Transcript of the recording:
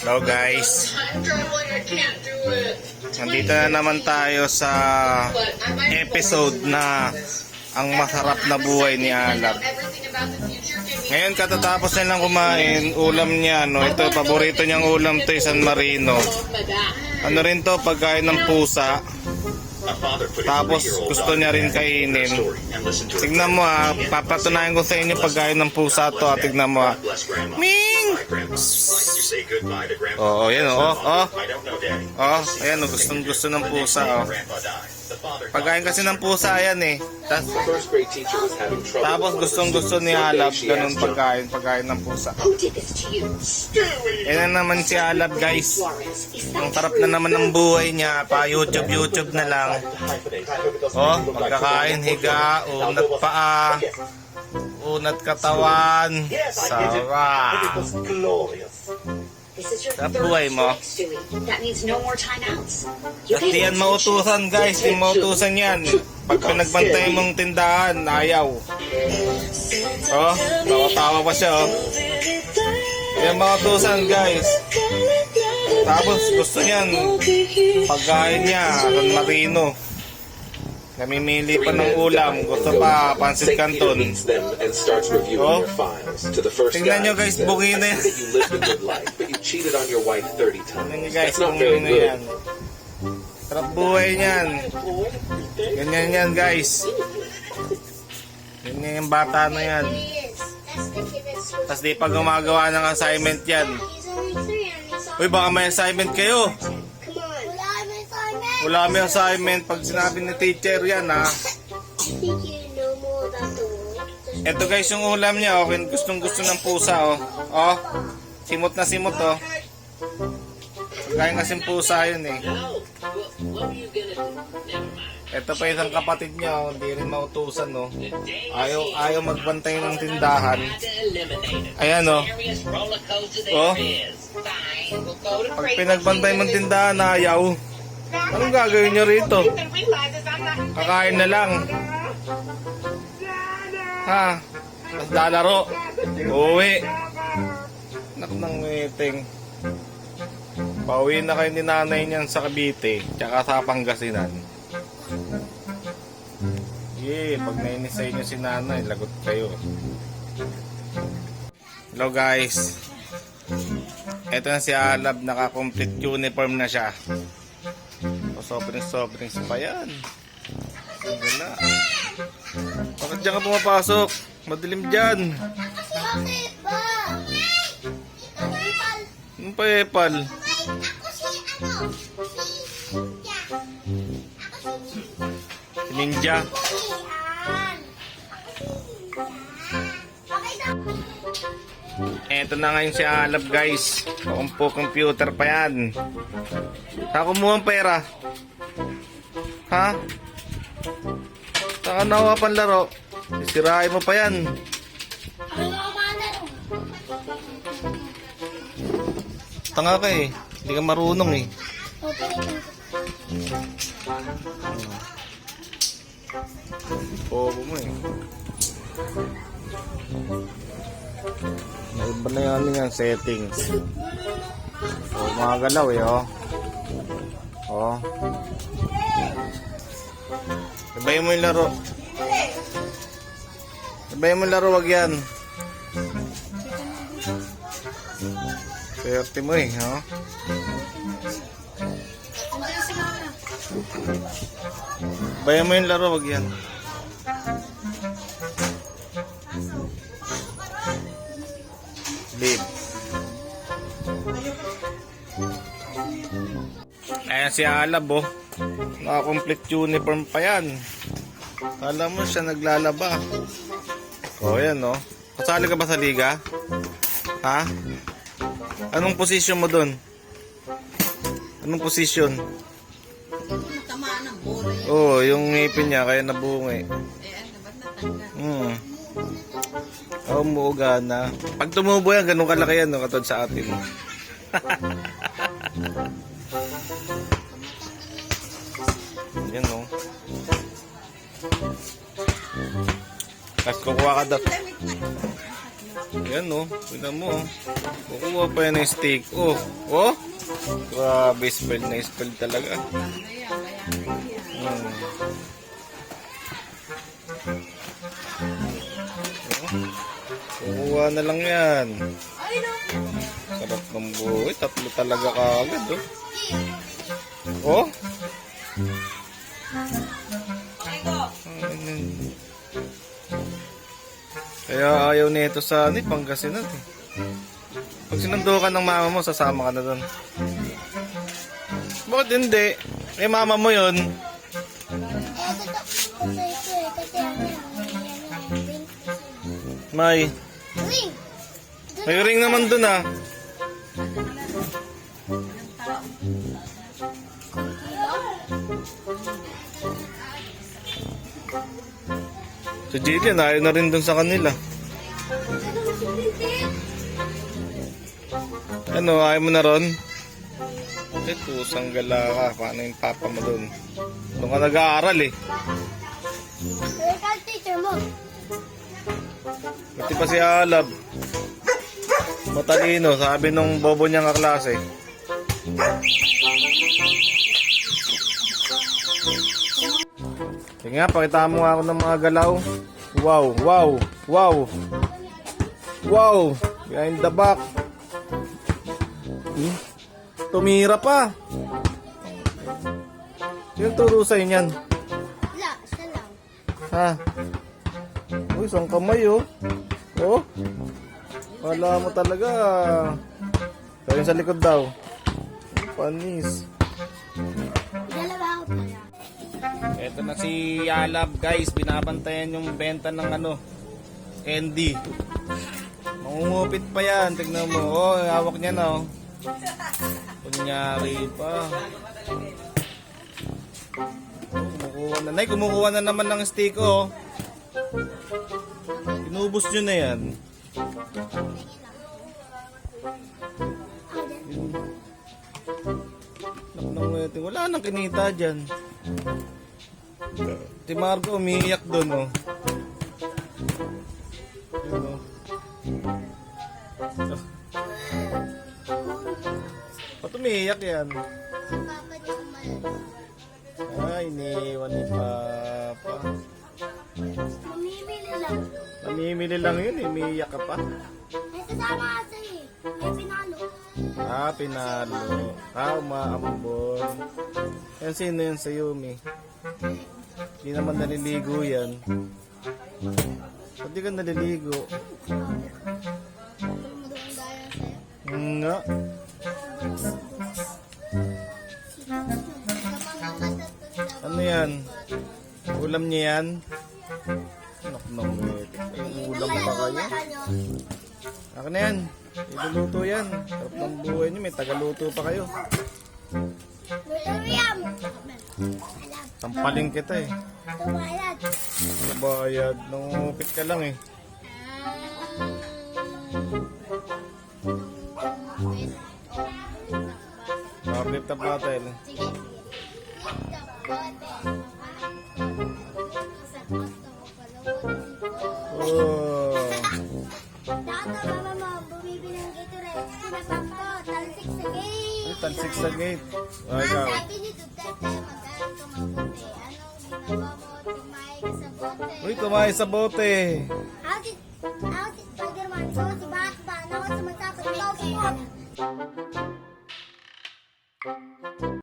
Hello guys, nandito na naman tayo sa episode na ang masarap na buhay ni Alab. Ngayon katatapos nilang kumain, ulam niya, no? Ito, paborito niyang ulam to, San Marino. Ano rin to, pagkain ng pusa. Tapos gusto niya rin kainin. Tignan mo ha, papatunayan ko sa inyo pagkain ng pusa to ha. Tignan mo ha. Ming! Oo, yan oh, oh. Oh, ayan oh, gustong gusto ng pusa oh. Pagkain kasi ng pusa, ayan eh. Tas, tapos gustong gusto ni Alab, ganun pagkain, pagkain ng pusa. Who did this to you? Yan na naman si Alab guys. Ang that sarap na naman ng buhay niya, pa YouTube YouTube na lang. Oh, pagkakain, higa, unat paa, unat katawan. Sarap. third buhay mo. At di yan mautusan guys, di mautusan yan. Pag pinagbantay mong tindahan, ayaw. Oh, tawa-tawa pa siya oh. Yan mautusan guys. Tapos gusto niyan, pagkain niya, San Marino. Namimili pa ng ulam, gusto pa, pansit canton. Oh. Tingnan nyo guys, bugi na yan. Tingnan nyo guys, bugi na yan. Sarap buhay niyan. Ganyan yan guys. Ganyan yung bata na yan. Tapos di pa gumagawa ng assignment yan. Uy, baka may assignment kayo. Wala may assignment. Pag sinabi ni teacher yan ha. Ito guys yung ulam niya. Oh. Gustong gusto ng pusa oh. Oh. Simot na simot oh. Kaya kasing pusa yun eh. Ito pa isang kapatid niya, oh, hindi rin mautusan, no. Ayaw, ayaw magbantay ng tindahan. Ayan, oh. Oh. Pag pinagbantay mong tindahan, ayaw. Anong gagawin niyo rito? Kakain na lang. Ha? Tapos lalaro. Uwi. Nak ng meeting. Pauwi na kayo ni nanay niyan sa Cavite, tsaka sa Pangasinan. Yeah, pag nainis sa inyo si nanay, lagot kayo. Hello guys. Ito na si Alab, naka-complete uniform na siya. Sobrang sobrang pa yan. Wala. Bakit dyan ka pumapasok? Madilim dyan. Bakit ba? Ikaw may pal. Anong pa epal? Ako si Ninja. Eto na ngayon si Alab guys. Kumpo computer pa yan. Saan kumuha ang pera? Ha? Saan ka nakuha pang laro? Sisirain mo pa yan. Tanga ka eh. Hindi ka marunong eh. Bobo mo eh. Naiba na yan yung settings. O, mga galaw eh, oh. Oh. Sabayin mo yung laro. Sabayin mo yung laro, wag yan. Swerte mo eh, oh. Sabayin mo yung laro, wag yan. Babe. Ayan si Alab oh. Naka-complete uniform pa yan. Alam mo siya naglalaba. O oh, yan oh. Kasali ka ba sa liga? Ha? Anong posisyon mo doon? Anong posisyon? Tamaan ng bore. Oo, oh, yung ngipin niya kaya nabungi. Eh, ano, ba't natanggal? Hmm. Oo, muuga na. Pag tumubo yan, ganun kalaki yan, no, katod sa atin. yan, no. Tapos kukuha ka daw. Yan oh. Tignan mo oh. Kukuha pa yan ng steak. Oh. Oh. Grabe, spell na spell talaga. Hmm. Oh. Kukuha na lang yan. Sarap ng buhay. Tatlo talaga kaagad oh. Oh. Ayun. Kaya ayaw nito sa ano, eh, Pangasinan eh. Pag sinundo ka ng mama mo, sasama ka na doon. Bakit hindi? Eh, mama mo yun. Ano. May. May ring naman doon ah. Si Jillian, ayaw na rin doon sa kanila. Ano, ayaw mo na ron? Eh, tusang gala ka. Paano yung papa mo doon? Doon ka nag-aaral eh. Ka teacher mo? Pati pa si Alab. Matalino, sabi nung bobo niyang kaklase. Sige nga, pakita mo nga ako ng mga galaw. Wow, wow, wow. Wow, behind the back. Hmm? Tumira pa. Sino turo sa'yo niyan? Wala. Siya lang. Ha? Uy, isang kamay oh. Oh. Wala mo talaga. Kaya sa likod daw. Panis. Ito na si Yalab guys. Binabantayan yung benta ng ano. Candy. Mangungupit pa yan. Tignan mo. Oh, hawak niya na oh. Kunyari pa. Kumukuha na. Nay, kumukuha na naman ng stick oh. Inubos nyo na yan. Wala nang kinita dyan. Si Marco umiiyak doon oh. Yun, oh. Ah. Ba't umiiyak yan? Papa ko malala. Ay, iniwan ni Papa. Mamimili lang. Namimili lang yun, eh. umiiyak ka pa. May sasama ka sa'yo eh. May pinalo. Ah, pinalo. Ah, umaambon. Yan, sino yan sa Yumi? Hindi naman naliligo yan. Ba't di ka naliligo? Hmm, nga. Ano yan? Ulam niya yan? Anak ng wet. May ulam pa kayo? Akin na yan. Iluluto yan. Sarap ng buhay niyo. May tagaluto pa kayo. William! Tampaling kita eh. Tumayad. Kabayad. Nangungupit ka lang eh. Kapit na patel. Sige. Oh. Dati mama mo, bumibili ng Gatorade. Sinabang ko, talsik sa gate. Ay, talsik sa gate. Ay, ikaw. Sabi ni Duterte, magaling ka mabuti. Anong ginawa mo? Tumahay sa bote. Uy, kumain sa bote.